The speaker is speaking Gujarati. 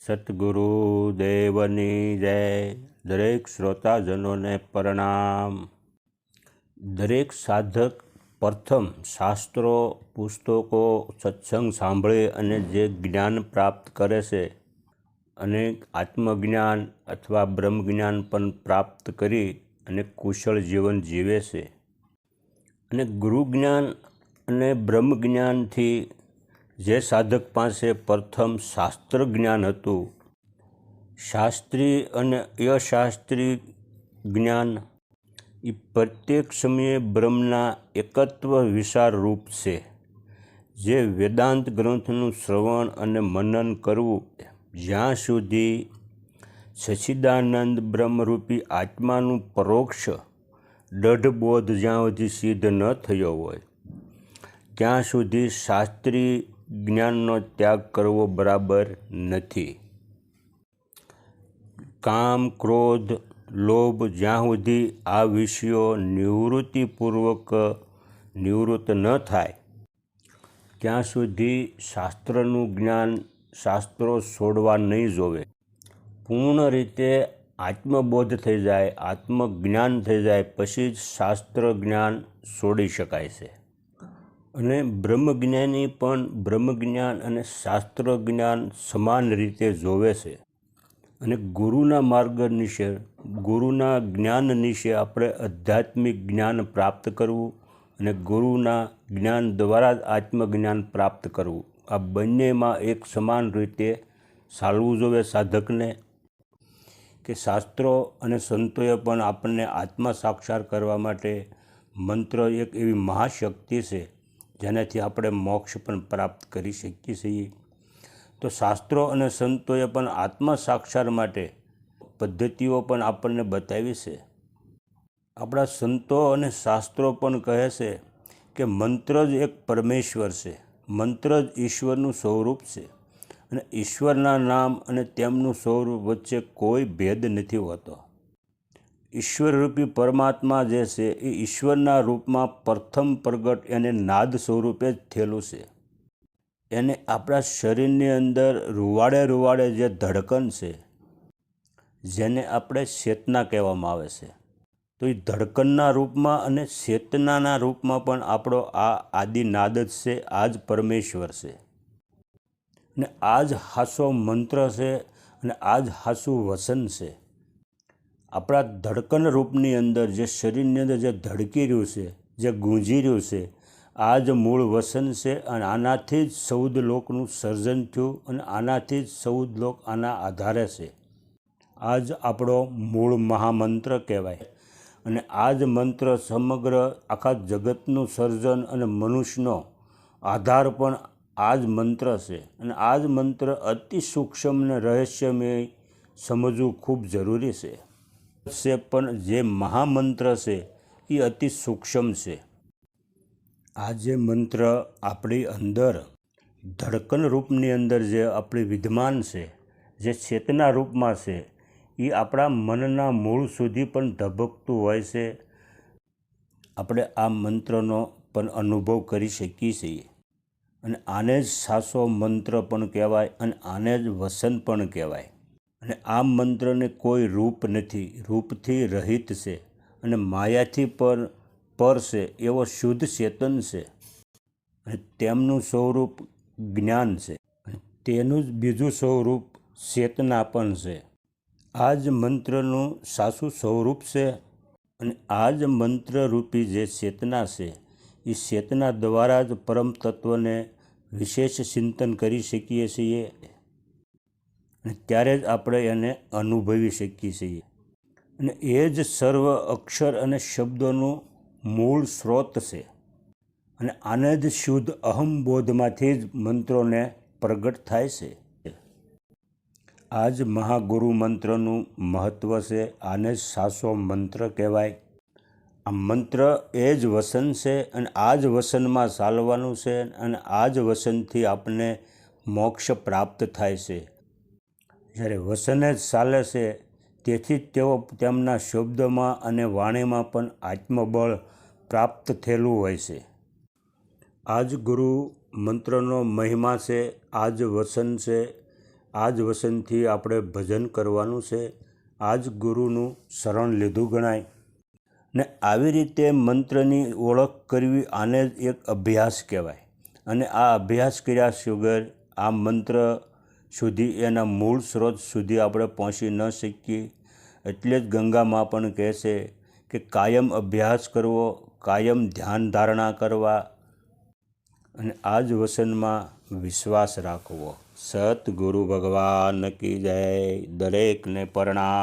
સતગુરુ દેવની જય દરેક શ્રોતાજનોને પ્રણામ દરેક સાધક પ્રથમ શાસ્ત્રો પુસ્તકો સત્સંગ સાંભળે અને જે જ્ઞાન પ્રાપ્ત કરે છે અને આત્મજ્ઞાન અથવા બ્રહ્મજ્ઞાન પણ પ્રાપ્ત કરી અને કુશળ જીવન જીવે છે. અને ગુરુ જ્ઞાન અને બ્રહ્મ જ્ઞાનથી જે સાધક પાસે પ્રથમ શાસ્ત્ર જ્ઞાન હતું, શાસ્ત્રી અને અશાસ્ત્રી જ્ઞાન એ પ્રત્યેક સમયે બ્રહ્મના એકત્વ વિશાર રૂપ છે. જે વેદાંત ગ્રંથનું શ્રવણ અને મનન કરવું જ્યાં સુધી સચ્ચિદાનંદ બ્રહ્મરૂપી આત્માનું પરોક્ષ દઢબોધ જ્યાં સુધી સિદ્ધ ન થયો હોય, ત્યાં સુધી શાસ્ત્રી જ્ઞાનનો ત્યાગ કરવો બરાબર નથી. કામ, ક્રોધ, લોભ જ્યાં સુધી આ વિષયો નિવૃત્તિપૂર્વક નિવૃત્ત ન થાય, ત્યાં સુધી શાસ્ત્રનું જ્ઞાન શાસ્ત્રો છોડવા નહીં જોવે. પૂર્ણ રીતે આત્મબોધ થઈ જાય, આત્મજ્ઞાન થઈ જાય, પછી જ શાસ્ત્ર જ્ઞાન છોડી શકાય છે. અને બ્રહ્મજ્ઞાની પણ બ્રહ્મજ્ઞાન અને શાસ્ત્ર જ્ઞાન સમાન રીતે જોવે છે. અને ગુરુના માર્ગ નિશે ગુરુના જ્ઞાન નિશે આપણે આધ્યાત્મિક જ્ઞાન પ્રાપ્ત કરવું અને ગુરુના જ્ઞાન દ્વારા જ આત્મજ્ઞાન પ્રાપ્ત કરવું. આ બંનેમાં એક સમાન રીતે ચાલવું જોઈએ સાધકને કે શાસ્ત્રો અને સંતોએ પણ આપણને આત્મા સાક્ષાર કરવા માટે મંત્ર એક એવી મહાશક્તિ છે, જેનાથી આપણે મોક્ષ પણ પ્રાપ્ત કરી શકીએ છીએ. તો શાસ્ત્રો અને સંતોએ પણ આત્મા સાક્ષાર માટે પદ્ધતિઓ પણ આપણને બતાવી છે. આપણા સંતો અને શાસ્ત્રો પણ કહે છે કે મંત્ર જ એક પરમેશ્વર છે, મંત્ર જ ઈશ્વરનું સ્વરૂપ છે. અને ઈશ્વરના નામ અને તેમનું સ્વરૂપ વચ્ચે કોઈ ભેદ નથી હોતો. ઈશ્વરરૂપી પરમાત્મા જે છે, એ ઈશ્વરના રૂપમાં પ્રથમ પ્રગટ એને નાદ સ્વરૂપે જ થયેલું છે. એને આપણા શરીરની અંદર રૂવાડે રૂવાડે જે ધડકન છે, જેને આપણે ચેતના કહેવામાં આવે છે. તો એ ધડકનના રૂપમાં અને ચેતનાના રૂપમાં પણ આપણો આ આદિનાદ જ છે, આ જ પરમેશ્વર છે. ને આ જ હાસો મંત્ર છે અને આ જ હાસું વસન છે. આપણા ધડકન રૂપની અંદર જે શરીરની અંદર જે ધડકી રહ્યું છે, જે ગુંજી રહ્યું છે આ જ મૂળ વસન છે અને આનાથી જ સૌદ લોકનું સર્જન થયું અને આનાથી જ સૌદ લોક આના આધારે છે. આ જ આપણો મૂળ મહામંત્ર કહેવાય. અને આ જ મંત્ર સમગ્ર આખા જગતનું સર્જન અને મનુષ્યનો આધાર પણ આ જ મંત્ર છે. અને આ જ મંત્ર અતિ સૂક્ષ્મ અને રહસ્યમય સમજવું ખૂબ જરૂરી છે. છે પણ જે મહામંત્ર છે, એ અતિ સૂક્ષ્મ છે. આ જે મંત્ર આપણી અંદર, ધડકન રૂપની અંદર જે આપણી વિદ્યમાન છે, જે ચેતના રૂપમાં છે, એ આપણા મનના મૂળ સુધી પણ ધબકતું હોય છે. આપણે આ મંત્રનો પણ અનુભવ કરી શકીએ છીએ. અને આને જ સાસો મંત્ર પણ કહેવાય અને આને જ વસન પણ કહેવાય. અને આ મંત્રને કોઈ રૂપ નથી, રૂપથી રહિત છે અને માયાથી પર પર છે, એવો શુદ્ધ ચેતન છે. અને તેમનું સ્વરૂપ જ્ઞાન છે અને તેનું જ બીજું સ્વરૂપ ચેતના પણ છે. આ જ મંત્રનું સાસુ સ્વરૂપ છે અને આ જ મંત્રરૂપી જે ચેતના છે, એ ચેતના દ્વારા જ પરમ તત્વને વિશેષ ચિંતન કરી શકીએ છીએ અને ત્યારે જ આપણે એને અનુભવી શકીએ છીએ. અને એ જ સર્વ અક્ષર અને શબ્દોનું મૂળ સ્ત્રોત છે. અને આને જ શુદ્ધ અહમબોધમાંથી જ મંત્રોને પ્રગટ થાય છે. આ જ મહાગુરુ મંત્રનું મહત્ત્વ છે. આને જ સાસો મંત્ર કહેવાય. આ મંત્ર એ જ વસન છે અને આ જ વસનમાં ચાલવાનું છે અને આ જ વસનથી આપણને મોક્ષ પ્રાપ્ત થાય છે. જ્યારે વસન જ ચાલે છે, તેથી તેઓ તેમના શબ્દમાં અને વાણીમાં પણ આત્મબળ પ્રાપ્ત થયેલું હોય છે. આ જ ગુરુ મંત્રનો મહિમા છે, આ જ વસન છે, આ જ વસનથી આપણે ભજન કરવાનું છે. આ જ ગુરુનું શરણ લીધું ગણાય. ને આવી રીતે મંત્રની ઓળખ કરવી આને જ એક અભ્યાસ કહેવાય. અને આ અભ્યાસ કર્યા વગર આ મંત્ર સુધી, એના મૂળ સ્ત્રોત સુધી આપણે પહોંચી ન શકીએ. એટલે જ ગંગામાં પણ કહે છે કે કાયમ અભ્યાસ કરવો, કાયમ ધ્યાન ધારણા કરવા અને આ જ વસનમાં વિશ્વાસ રાખવો. સતગુરુ ભગવાન કી જય. દરેકને પ્રણામ.